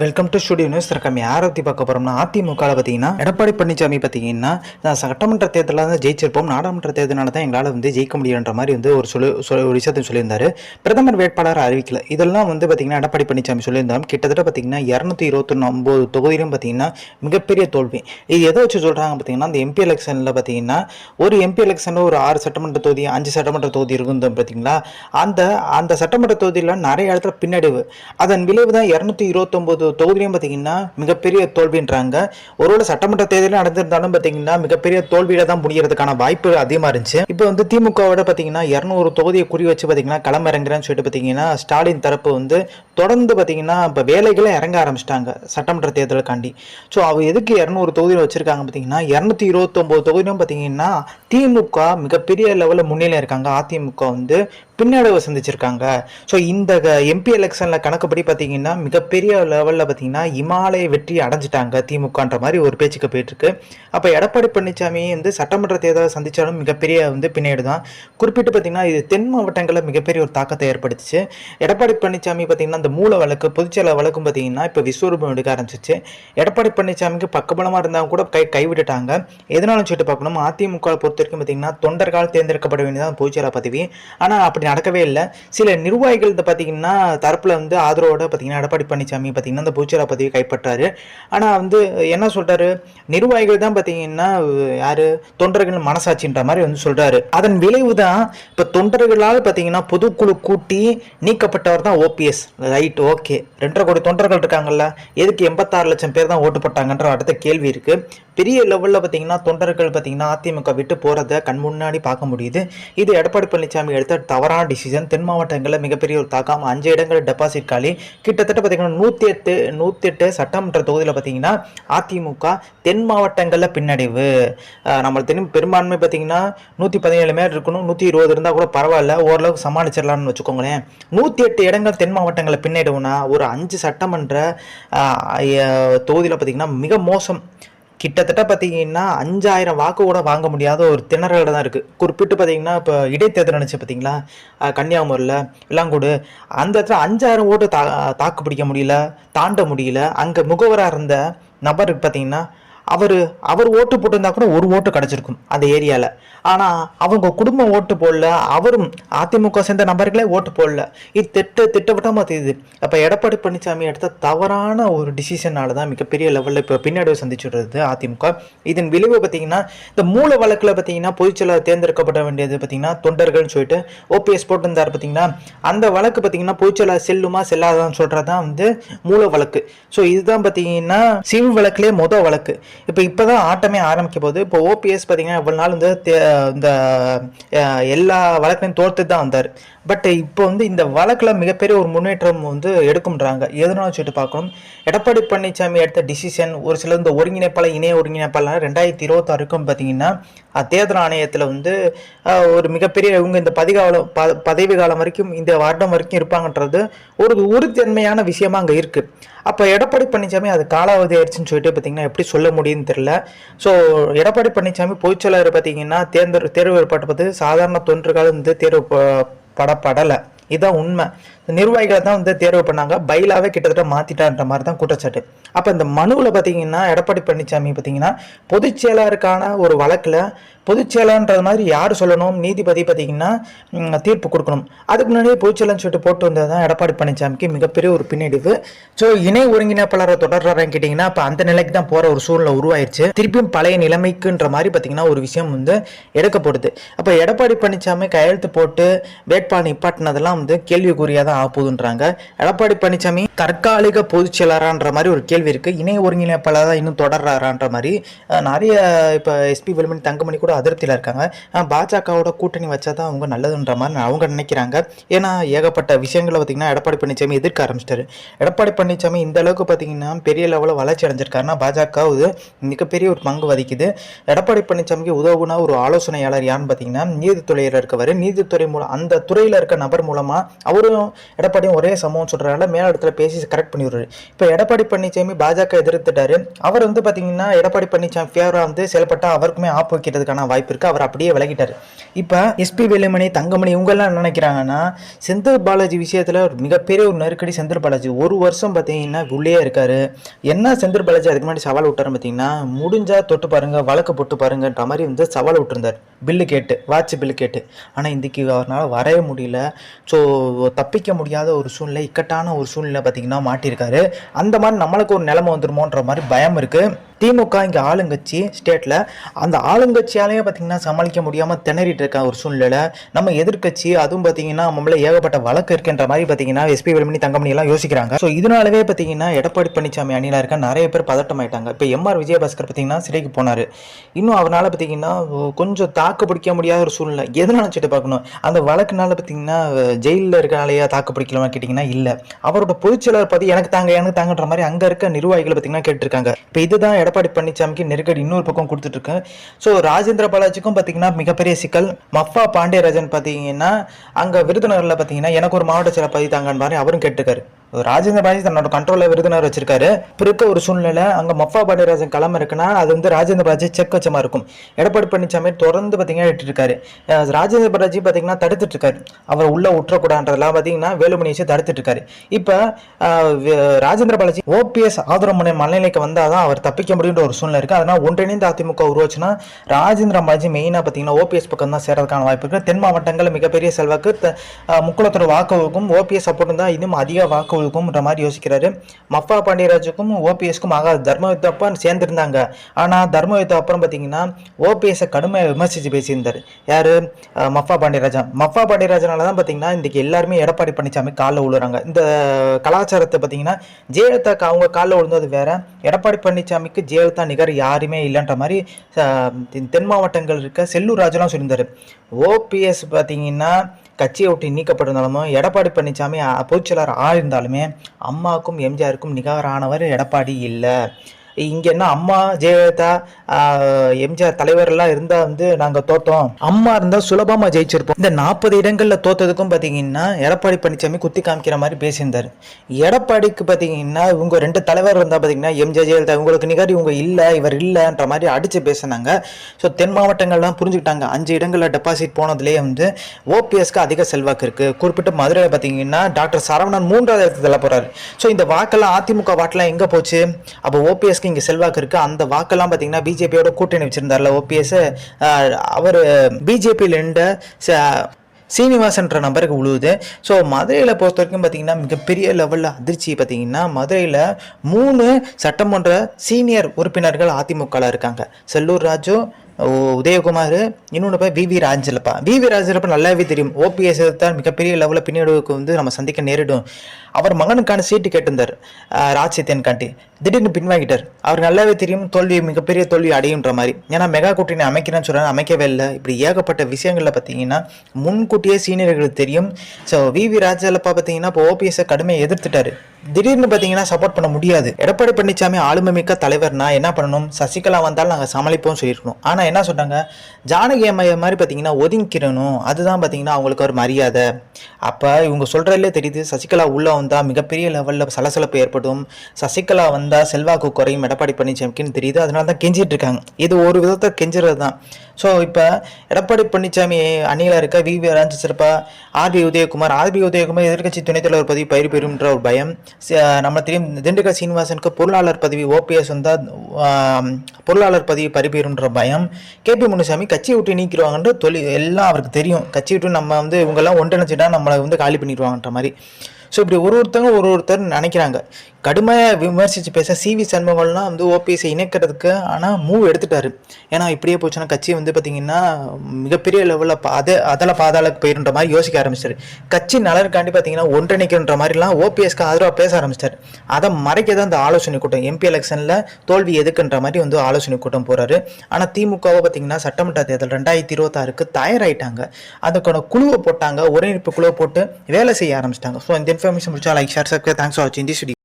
Welcome to studio news இருக்கம் யாரை பற்றி பார்க்க போகிறோம்னா அதிமுகவில் பார்த்தீங்கன்னா எடப்பாடி பழனிசாமி பார்த்தீங்கன்னா சட்டமன்ற தேர்தலில் தான் ஜெயிச்சிருப்போம். நாடாளுமன்ற தேர்தலால் தான் எங்களால் வந்து ஜெயிக்க முடியுன்ற மாதிரி வந்து ஒரு சொல்லு சொல் ஒரு விஷயத்தையும் சொல்லியிருந்தார். பிரதமர் வேட்பாளர் அறிவிக்கல. இதெல்லாம் வந்து பார்த்தீங்கன்னா எடப்பாடி பழனிசாமி சொல்லியிருந்தாலும் கிட்டத்தட்ட பார்த்தீங்கன்னா இரநூத்தி இருபத்தொன்று ஒம்பது தொகுதியிலும் பார்த்தீங்கன்னா மிகப்பெரிய தோல்வி. இது எதை வச்சு சொல்கிறாங்க பார்த்தீங்கன்னா அந்த எம்பி எலெக்ஷனில் பார்த்தீங்கன்னா ஒரு எம்பி எலெக்ஷனில் ஒரு ஆறு சட்டமன்ற தொகுதி அஞ்சு சட்டமன்ற தொகுதி இருக்கும் பார்த்தீங்களா அந்த அந்த சட்டமன்ற தொகுதியில் நிறைய இடத்துல பின்னடைவு. அதன் விளைவு தான் இரநூத்தி இருபத்தொம்போது தொகுதியிலையும் பார்த்தீங்கன்னா மிகப்பெரிய தோல்வின்றாங்க. ஒருவேளை சட்டமன்ற தேர்தலில் நடந்திருந்தாலும் பார்த்தீங்கன்னா மிகப்பெரிய தோல்வியில தான் முடியறதுக்கான வாய்ப்பு அதிகமாக இருந்துச்சு. இப்போ வந்து திமுகவோட பார்த்தீங்கன்னா இரநூறு தொகுதியை குறி வச்சு பார்த்தீங்கன்னா களமிறங்குறேன்னு சொல்லிட்டு பார்த்தீங்கன்னா ஸ்டாலின் தரப்பு வந்து தொடர்ந்து பார்த்தீங்கன்னா இப்போ வேலைகளை இறங்க ஆரம்பிச்சிட்டாங்க சட்டமன்ற தேர்தலுக்காண்டி. ஸோ அவ எதுக்கு இரநூறு தொகுதியில் வச்சுருக்காங்க பார்த்தீங்கன்னா இரநூத்தி இருபத்தொம்போது தொகுதியும் பார்த்தீங்கன்னா திமுக மிகப்பெரிய லெவலில் முன்னிலை இருக்காங்க. அதிமுக வந்து பின்னடைவு சந்திச்சிருக்காங்க. ஸோ இந்த எம்பி எலெக்ஷனில் கணக்குப்படி பார்த்தீங்கன்னா மிகப்பெரிய லெவலில் பார்த்தீங்கன்னா இமாலய வெற்றி அடைஞ்சிட்டாங்க திமுகன்ற மாதிரி ஒரு பேச்சுக்கு போயிட்டுருக்கு. அப்போ எடப்பாடி பழனிசாமி வந்து சட்டமன்ற தேர்தலை சந்தித்தாலும் மிகப்பெரிய வந்து பின்னேடு தான். குறிப்பிட்டு பார்த்தீங்கன்னா இது தென் மாவட்டங்களில் மிகப்பெரிய ஒரு தாக்கத்தை ஏற்படுத்திச்சு. எடப்பாடி பழனிசாமி பார்த்தீங்கன்னா அந்த மூல வழக்கு பொதுச்செயலர் வழக்கும் பார்த்தீங்கன்னா இப்போ விஸ்வரூபம் எடுக்க ஆரம்பிச்சிச்சு எடப்பாடி பழனிசாமிக்கு பக்கபலமாக இருந்தால் கூட கை கைவிட்டுட்டாங்க. எதனாலும் சொல்லிட்டு பார்க்கணும் அதிமுக பொறுத்த வரைக்கும் பார்த்தீங்கன்னா தொண்டர்களால் தேர்ந்தெடுக்கப்பட வேண்டியதான் பொதுச்செயலர் பதவி. ஆனால் அப்படி நடக்கவே இல்லை. சில நிர்வாகிகள் பார்த்தீங்கன்னா தரப்பில் வந்து ஆதரவோட பார்த்தீங்கன்னா எடப்பாடி பழனிசாமி பார்த்தீங்கன்னா அந்த பூச்சரா பதவி கைப்பற்றாரு. ஆனால் வந்து என்ன சொல்றாரு? நிர்வாகிகள் தான் பார்த்தீங்கன்னா யாரு? தொண்டர்கள் மனசாட்சின்ற மாதிரி வந்து சொல்றாரு. அதன் விளைவு தான் இப்போ தொண்டர்களால் பார்த்தீங்கன்னா பொதுக்குழு கூட்டி நீக்கப்பட்டவர் தான் ஓபிஎஸ் ரைட் ஓகே. ரெண்டரை கோடி தொண்டர்கள் இருக்காங்கல்ல. எதுக்கு எண்பத்தாறு லட்சம் பேர் தான் ஓட்டு போட்டாங்கன்ற அடுத்த கேள்வி இருக்குது பெரிய லெவலில் பார்த்தீங்கன்னா தொண்டர்கள் பார்த்தீங்கன்னா அதிமுக விட்டு போகிறத கண் முன்னாடி பார்க்க முடியுது. இது எடப்பாடி பழனிசாமி எடுத்த தவறான டிசிஷன் தென் மாவட்டங்களில் மிகப்பெரிய ஒரு தாக்கம். அஞ்சு இடங்கள் டெபாசிட் காலி. கிட்டத்தட்ட பார்த்தீங்கன்னா நூற்றி எட்டு நூற்றி எட்டு சட்டமன்ற தொகுதியில் பார்த்தீங்கன்னா அதிமுக தென் மாவட்டங்களில் பின்னடைவு. நம்மளுக்கு தெரியும் பெரும்பான்மை பார்த்தீங்கன்னா நூற்றி பதினேழு மேல் இருக்கணும். நூற்றி இருபது இருந்தால் கூட பரவாயில்ல. ஓரளவுக்கு சமாளிச்சிடலாம்னு வச்சுக்கோங்களேன். நூற்றி எட்டு இடங்கள் தென் மாவட்டங்களில் பின்னடைவுனா ஒரு அஞ்சு சட்டமன்ற தொகுதியில் பார்த்தீங்கன்னா மிக மோசம். கிட்டத்தட்ட பார்த்தீங்கன்னா அஞ்சாயிரம் வாக்கு கூட வாங்க முடியாத ஒரு திணறல் தான் இருக்குது குறிப்பிட்டு பார்த்தீங்கன்னா இப்போ இடைத்தேர்தல் நினச்சி பார்த்தீங்களா கன்னியாகுமரியில் இளங்கோடு அந்த இடத்துல அஞ்சாயிரம் ஓட்டு தா தாக்கு பிடிக்க முடியல தாண்ட முடியல. அங்கே முகவராக இருந்த நபருக்கு பார்த்தீங்கன்னா அவர் அவர் ஓட்டு போட்டிருந்தா கூட ஒரு ஓட்டு கிடச்சிருக்கும் அந்த ஏரியாவில் ஆனால் அவங்க குடும்பம் ஓட்டு போடல அவரும் அதிமுக சேர்ந்த நபர்களே ஓட்டு போடல. இது திட்ட திட்டவட்டமாக தெரியுது. அப்போ எடப்பாடி பழனிசாமி எடுத்த தவறான ஒரு டிசிஷனால தான் மிகப்பெரிய லெவலில் இப்போ பின்னடைவு சந்திச்சுடுறது அதிமுக. இதன் விளைவு பார்த்தீங்கன்னா இந்த மூல வழக்கில் பார்த்தீங்கன்னா பொதுச்செயலாளர் தேர்ந்தெடுக்கப்பட வேண்டியது பார்த்தீங்கன்னா தொண்டர்கள்னு சொல்லிட்டு ஓபிஎஸ் போட்டிருந்தார் பார்த்தீங்கன்னா அந்த வழக்கு பார்த்தீங்கன்னா பொதுச்செயலாளர் செல்லுமா செல்லாதான்னு சொல்கிறது தான் வந்து மூல வழக்கு. ஸோ இதுதான் பார்த்தீங்கன்னா சிவில் வழக்கிலே மொதல் வழக்கு. இப்போ இப்போ தான் ஆட்டமே ஆரம்பிக்க போகுது இப்போ ஓபிஎஸ் பார்த்தீங்கன்னா இவ்வளோ நாள் வந்து இந்த அஹ், எல்லா வழக்கையும் தோர்த்து தான் வந்தார். பட் இப்போ வந்து இந்த வழக்கில் மிகப்பெரிய ஒரு முன்னேற்றம் வந்து எடுக்கும்ன்றாங்க. எதுனாலும் சொல்லிட்டு பார்க்கணும். எடப்பாடி பழனிசாமி எடுத்த டிசிஷன் ஒரு சில இந்த ஒருங்கிணைப்பாளர் இணைய ஒருங்கிணைப்பாளர் ரெண்டாயிரத்தி இருபத்தாறுக்கும் பார்த்தீங்கன்னா தேர்தல் ஆணையத்தில் வந்து ஒரு மிகப்பெரிய இவங்க இந்த பதிகாலம் ப பதவி காலம் வரைக்கும் இந்த வருடம் வரைக்கும் இருப்பாங்கன்றது ஒரு உறுதித்தன்மையான விஷயமா அங்கே இருக்குது அப்போ எடப்பாடி பழனிசாமி அது காலாவதி ஆயிடுச்சுன்னு சொல்லிட்டு பார்த்தீங்கன்னா எப்படி சொல்ல முடியும்னு தெரில ஸோ எடப்பாடி பழனிசாமி பொதுச்செயலாளர் பார்த்தீங்கன்னா தேர்ந்தெடு தேர்வு ஏற்பட்டது சாதாரண தொண்டர்கள் வந்து தேர்வு கடப்படலை படப்படலை. இதுதான் உண்மை. நிர்வாகிகளை தான் வந்து தேர்வு பண்ணாங்க. பைலாவே கிட்டத்தட்ட மாத்திட்டான்ற மாதிரி தான் குற்றச்சாட்டு. அப்போ இந்த மனுவில் பார்த்தீங்கன்னா எடப்பாடி பழனிசாமி பார்த்தீங்கன்னா பொதுச் செயலாளருக்கான ஒரு வழக்கில் பொதுச் செயலாளர்ன்றது மாதிரி யார் சொல்லணும்? நீதிபதி பார்த்தீங்கன்னா தீர்ப்பு கொடுக்கணும். அதுக்கு முன்னாடியே பொதுச் செயலர்னு சொல்லிட்டு போட்டு வந்தது தான் எடப்பாடி பழனிசாமிக்கு மிகப்பெரிய ஒரு பின்னடைவு. ஸோ இணை ஒருங்கிணைப்பாளரை தொடர்றாருன்னு கேட்டிங்கன்னா இப்போ அந்த நிலைக்கு தான் போகிற ஒரு சூழ்நிலை உருவாயிருச்சு. திருப்பியும் பழைய நிலைமைக்குன்ற மாதிரி பார்த்தீங்கன்னா ஒரு விஷயம் வந்து எடுக்கப்படுது. அப்போ எடப்பாடி பழனிசாமி கையெழுத்து போட்டு வேட்பாளர் நிப்பாட்டினதெல்லாம் வந்து கேள்விக்குறியாக தான் ஆகுதுன்றாங்க எடப்பாடி பழனிசாமி தற்காலிக பொதுச் செயலாளரான்ற மாதிரி ஒரு கேள்வி இருக்கு. இணை ஒருங்கிணைப்பாளர் தான் இன்னும் தொடர்றாரான்ற மாதிரி நிறைய இப்போ எஸ்பி வேலுமணி தங்கமணி கூட அதிருப்தியில் இருக்காங்க. பாஜகவோட கூட்டணி வச்சா தான் அவங்க நல்லதுன்ற மாதிரி அவங்க நினைக்கிறாங்க. ஏன்னா ஏகப்பட்ட விஷயங்களை பார்த்தீங்கன்னா எடப்பாடி பழனிசாமி எதிர்க்க ஆரம்பிச்சிட்டாரு. எடப்பாடி பழனிசாமி இந்த அளவுக்கு பார்த்தீங்கன்னா பெரிய லெவலில் வளர்ச்சி அடைஞ்சிருக்காருன்னா பாஜக இது மிகப்பெரிய ஒரு பங்கு வகிக்குது. எடப்பாடி பழனிசாமிக்கு உதவுனா ஒரு ஆலோசனையாளர் யாருன்னு பார்த்தீங்கன்னா நீதித்துறையில் இருக்கவர். நீதித்துறை மூலம் அந்த துறையில் இருக்க நபர் மூலமாக அவரும் எடப்பாடியும் ஒரே சமூகம் சொல்கிறனால மேல இடத்துல பேசி கரெக்ட் பண்ணிடுறாரு. இப்போ எடப்பாடி பழனிசாமி பாஜக எதிர்த்துட்டாரு. அவர் வந்து பார்த்தீங்கன்னா எடப்பாடி பழனிசாமி ஃபேவராக வந்து செயல்பட்டா அவருக்குமே ஆப்பு வைக்கிறதுக்கான வாய்ப்பு இருக்குது அவர் அப்படியே விலகிட்டார். இப்போ எஸ்பி வேலுமணி தங்கமணி இவங்கெல்லாம் என்ன நினைக்கிறாங்கன்னா செந்தில் பாலாஜி விஷயத்தில் ஒரு மிகப்பெரிய ஒரு நெருக்கடி செந்தில் பாலாஜி. ஒரு வருஷம் பார்த்தீங்கன்னா உள்ளே இருக்காரு. என்ன செந்தில் பாலாஜி அதுக்கு முன்னாடி சவால் விட்டாருன்னு பார்த்தீங்கன்னா முடிஞ்சால் தொட்டு பாருங்க வழக்கு போட்டு பாருங்கன்ற மாதிரி வந்து சவால் விட்டுருந்தார். பில்லு கேட்டு வாட்ச் பில்லு கேட்டு. ஆனால் இன்றைக்கி அவரால் வரவே முடியல. ஸோ தப்பிக்க முடியாத ஒரு சூழ்நிலை இக்கட்டான ஒரு சூழ்நிலை பார்த்தீங்கன்னா மாட்டியிருக்காரு. அந்த மாதிரி நம்மளுக்கு ஒரு நிலைமை வந்துருமோன்ற மாதிரி பயம் இருக்குது திமுக இங்கே ஆளுங்கட்சி ஸ்டேட்டில் அந்த ஆளுங்கட்சியாலேயே பார்த்தீங்கன்னா சமாளிக்க முடியாமல் திணறிட்டு இருக்க ஒரு சூழ்நிலை நம்ம எதிர்க்கட்சி அதுவும் பார்த்தீங்கன்னா நம்மள ஏகப்பட்ட வழக்கு இருக்குன்ற மாதிரி பார்த்தீங்கன்னா எஸ்பி வேலுமணி தங்கமணி எல்லாம் யோசிக்கிறாங்க. ஸோ இதனாலவே பார்த்தீங்கன்னா எடப்பாடி பழனிசாமி அணியில் இருக்க நிறைய பேர் பதட்டமாயிட்டாங்க. இப்போ எம்ஆர் விஜயபாஸ்கர் பார்த்தீங்கன்னா சிறைக்கு போனார். இன்னும் அவரால் பார்த்தீங்கன்னா கொஞ்சம் தாக்கு பிடிக்க முடியாத ஒரு சூழ்நிலை. எதனால நினச்சிட்டு பார்க்கணும்? அந்த வழக்குனால பார்த்தீங்கன்னா ஜெயிலில் இருக்கனாலேயே தாக்கு பிடிக்கலாமா கேட்டிங்கன்னா இல்லை. அவரோட பொதுச்செயலாளர் பற்றி எனக்கு தாங்க எனக்கு தாங்கன்ற மாதிரி அங்கே இருக்க நிர்வாகிகள் பார்த்தீங்கன்னா கேட்டிருக்காங்க. இப்போ இதுதான் எடப்பாடி பழனிசாமிக்கு நெருக்கடி இன்னொரு பக்கம் கொடுத்துட்டு இருக்கேன் ஸோ ராஜேந்திர பாலாஜிக்கும் பார்த்தீங்கன்னா மிகப்பெரிய சிக்கல். மஃபா பாண்டியராஜன் பார்த்தீங்கன்னா அங்கே விருதுநகரில் பார்த்தீங்கன்னா எனக்கு ஒரு மாவட்ட செயலர் பதி தாங்கன்னு மாதிரி அவரும் கேட்டுக்காரு ராஜேந்திர பாலாஜி தன்னோட கண்ட்ரோலில் விருதுநர் வச்சிருக்காரு. இப்போ இருக்க ஒரு சூழ்நிலை அங்கே மஃபா பாண்டியராஜன் களம் இருக்குன்னா அது வந்து ராஜேந்திர பாலாஜி செக் வச்ச மாதிரி இருக்கும். எடப்பாடி பழனிசாமி தொடர்ந்து பார்த்தீங்கன்னா இட்டுருக்காரு. ராஜேந்திர பாலாஜி பார்த்தீங்கன்னா தடுத்துட்டு இருக்காரு அவர் உள்ள விட்டுறக்கூடாதுன்றதெல்லாம் பார்த்தீங்கன்னா வேலுமணி வச்சு தடுத்துட்டு இருக்காரு இப்போ ராஜேந்திர பாலாஜி ஓபிஎஸ் ஆதரவு முனை மனநிலைக்கு வந்தால் தான் அவர் தப்பிக்க முடியுன்ற ஒரு சூழ்நிலை இருக்குது அதனால் ஒன்றிணைந்த அதிமுக உருவாச்சுன்னா ராஜேந்திர பாலாஜி மெயினாக பார்த்தீங்கன்னா ஓபிஎஸ் பக்கம் தான் சேரதுக்கான வாய்ப்பு இருக்குது தென் மாவட்டங்களில் மிகப்பெரிய செல்வாக்கு முக்குளத்தோட வாக்குக்கும் ஓபிஎஸ் சப்போர்ட் தான் இன்னும் அதிக வாக்கு இருக்கும்ன்ற மாதிரி யோசிக்கிறாரு. மஃபா பாண்டியராஜுக்கும் ஓபிஎஸ்க்கும் ஆகாது. தர்ம யுத்தப்ப சேர்ந்துருந்தாங்க ஆனால் தர்ம யுத்தம் அப்புறம் பார்த்தீங்கன்னா ஓபிஎஸை கடுமையாக விமர்சித்து பேசியிருந்தார். யார்? மஃபா பாண்டியராஜன். மஃபா பாண்டியராஜனால தான் பார்த்தீங்கன்னா இன்றைக்கி எல்லாருமே எடப்பாடி பழனிசாமி காலில் விழுறாங்க இந்த கலாச்சாரத்தை பார்த்தீங்கன்னா ஜெயலலிதாக்கு அவங்க காலில் விழுந்தது வேற. எடப்பாடி பழனிசாமிக்கு ஜெயலலிதா நிகர் யாருமே இல்லைன்ற மாதிரி தென் மாவட்டங்கள் இருக்க செல்லூர் ராஜெலாம் சொல்லியிருந்தார். ஓபிஎஸ் பார்த்தீங்கன்னா கட்சியை விட்டு நீக்கப்பட்டிருந்தாலும் எடப்பாடி பழனிசாமி பொதுச்செயலாளர் ஆயிருந்தாலும் அம்மாவுக்கும் எம்ஜிஆருக்கும் நிகரானவர் எடப்பாடி இல்லை. இங்கே என்ன அம்மா ஜெயலலிதா எம்ஜிஆர் தலைவர்லாம் இருந்தால் வந்து நாங்கள் தோத்தோம். அம்மா இருந்தால் சுலபமாக ஜெயிச்சிருப்போம். இந்த நாற்பது இடங்களில் தோத்ததுக்கும் பார்த்தீங்கன்னா எடப்பாடி பழனிசாமி குத்தி காமிக்கிற மாதிரி பேசியிருந்தார். எடப்பாடிக்கு பார்த்தீங்கன்னா இவங்க ரெண்டு தலைவர் இருந்தால் பார்த்தீங்கன்னா எம்ஜிஆர் ஜெயலலிதா இவங்களுக்கு நிகர் இவங்க இல்லை இவர் இல்லைன்ற மாதிரி அடித்து பேசினாங்க. ஸோ தென் மாவட்டங்கள்லாம் புரிஞ்சுக்கிட்டாங்க. அஞ்சு இடங்களில் டெபாசிட் போனதுலேயே வந்து ஓபிஎஸ்க்கு அதிக செல்வாக்கு இருக்குது குறிப்பிட்ட மதுரையில் பார்த்தீங்கன்னா டாக்டர் சரவணன் மூன்றாவது இடத்துல போகிறார் போகிறாரு ஸோ இந்த வாக்கெல்லாம் அதிமுக வாக்கெல்லாம் எங்கே போச்சு? அப்போ ஓபிஎஸ்க்கு இங்கே செல்வாக்கு இருக்குது அந்த வாக்கெல்லாம் பார்த்தீங்கன்னா பிஜேபியோட கூட்டணி வச்சிருந்தார்ல ஓபிஎஸ் அவர் பிஜேபியில் இருந்த ச- சீனிவாசன்ற நபருக்கு உழுவுது. ஸோ மதுரையில் பொறுத்த வரைக்கும் பார்த்தீங்கன்னா மிகப்பெரிய லெவலில் அதிர்ச்சி பார்த்தீங்கன்னா மதுரையில் மூணு சட்டமன்ற சீனியர் உறுப்பினர்கள் அதிமுகவில் இருக்காங்க. செல்லூர் ராஜு உதயகுமார் இன்னொன்று போய் விவி ராஜலப்பா விவி ராஜலப்பா நல்லாவே தெரியும். ஓபிஎஸ் தான் மிகப்பெரிய லெவலில் பின்னடைவுக்கு வந்து நம்ம சந்திக்க நேரிடும். அவர் மகனுக்கான சீட்டு கேட்டிருந்தார். அஹ், திடீர்னு பின்வாங்கிட்டார். அவர் நல்லாவே தெரியும் தோல்வி மிகப்பெரிய தோல்வி அடையுன்ற மாதிரி. ஏன்னா மெகா கூட்டணி அமைக்கிறேன்னு சொல்கிறாங்க அமைக்கவே இல்லை. இப்படி ஏகப்பட்ட விஷயங்களில் பார்த்தீங்கன்னா முன்கூட்டியே சீனியர்களுக்கு தெரியும். ஸோ வி வி ராஜலப்பா பார்த்தீங்கன்னா இப்போ ஓபிஎஸ்ஸை கடுமையை எதிர்த்துட்டார். திடீர்னு பார்த்தீங்கன்னா சப்போர்ட் பண்ண முடியாது. எடப்பாடி பழனிசாமி ஆளுமை மிக்க தலைவர்னா என்ன பண்ணணும்? சசிகலா வந்தாலும் நாங்கள் சமாளிப்போம் சொல்லியிருக்கணும். ஆனால் என்ன சொன்னாங்க? ஜானகி அம்மைய மாதிரி பார்த்தீங்கன்னா ஒதுங்கிடணும் அதுதான் பார்த்தீங்கன்னா அவங்களுக்கு ஒரு மரியாதை. அப்போ இவங்க சொல்கிறதுலே தெரியுது சசிகலா உள்ளே வந்தால் மிகப்பெரிய லெவலில் சலசலப்பு ஏற்படும். சசிகலா வந்தால் செல்வாக்கு குறையும் எடப்பாடி பழனிசாமிக்குன்னு தெரியுது. அதனால தான் கெஞ்சிட்டு இருக்காங்க. இது ஒரு விதத்தை கெஞ்சுறது தான். ஸோ இப்போ எடப்பாடி பழனிசாமி அணியில் இருக்க வி. வி. ராஜசிறப்பா ஆர்பி உதயகுமார் ஆர்பி உதயகுமார் எதிர்க்கட்சி துணைத் தலைவர் பதவி பயிர் பெறும்ன்ற ஒரு பயம். நம்ம தெரியும் திண்டுக்கல் சீனிவாசனுக்கு பொருளாளர் பதவி ஓபிஎஸ் வந்தால் பொருளாளர் பதவி பறிபெறும்ன்ற பயம். கே. பி. முனுசாமி கட்சியை விட்டு நீக்கிடுவாங்கன்ற தொழில் எல்லாம் அவருக்கு தெரியும். கட்சி விட்டு நம்ம வந்து இவங்கெல்லாம் ஒன்றிணைச்சிட்டா நம்மளை வந்து காலி பண்ணிடுவாங்கன்ற மாதிரி. ஸோ இப்படி ஒரு ஒருத்தங்க ஒரு ஒருத்தர் நினைக்கிறாங்க. கடுமையாக விமர்சித்து பேச சிவி சண்முகம்லாம் வந்து ஓபிஎஸ்ஐ இணைக்கிறதுக்கு ஆனால் மூவ் எடுத்துட்டாரு. ஏன்னா இப்படியே போச்சுன்னா கட்சி வந்து பார்த்தீங்கன்னா மிகப்பெரிய லெவலில் அதை அதில் பாதாளக்கு போயிருன்ற மாதிரி யோசிக்க ஆரம்பிச்சிட்டாரு. கட்சி நலனுக்காண்டி பார்த்தீங்கன்னா ஒன்றிணைக்கின்ற மாதிரிலாம் ஓபிஎஸ்க்கு ஆதரவாக பேச ஆரம்பிச்சிட்டாரு. அதை மறைக்க தான் இந்த ஆலோசனை கூட்டம் எம்பி எலெக்ஷனில் தோல்வி எதுக்குன்ற மாதிரி வந்து ஆலோசனை கூட்டம் போகிறாரு ஆனால் திமுகவை பார்த்தீங்கன்னா சட்டமன்ற தேர்தல் ரெண்டாயிரத்தி இருபத்தாறுக்கு தயாராயிட்டாங்க. அதுக்கான குழுவை போட்டாங்க ஒருங்கிணைப்பு குழுவை போட்டு வேலை செய்ய ஆரம்பிச்சிட்டாங்க. ஸோ இந்த ఇన్ఫర్మేషన్ చాలా like share subscribe thanks for watching this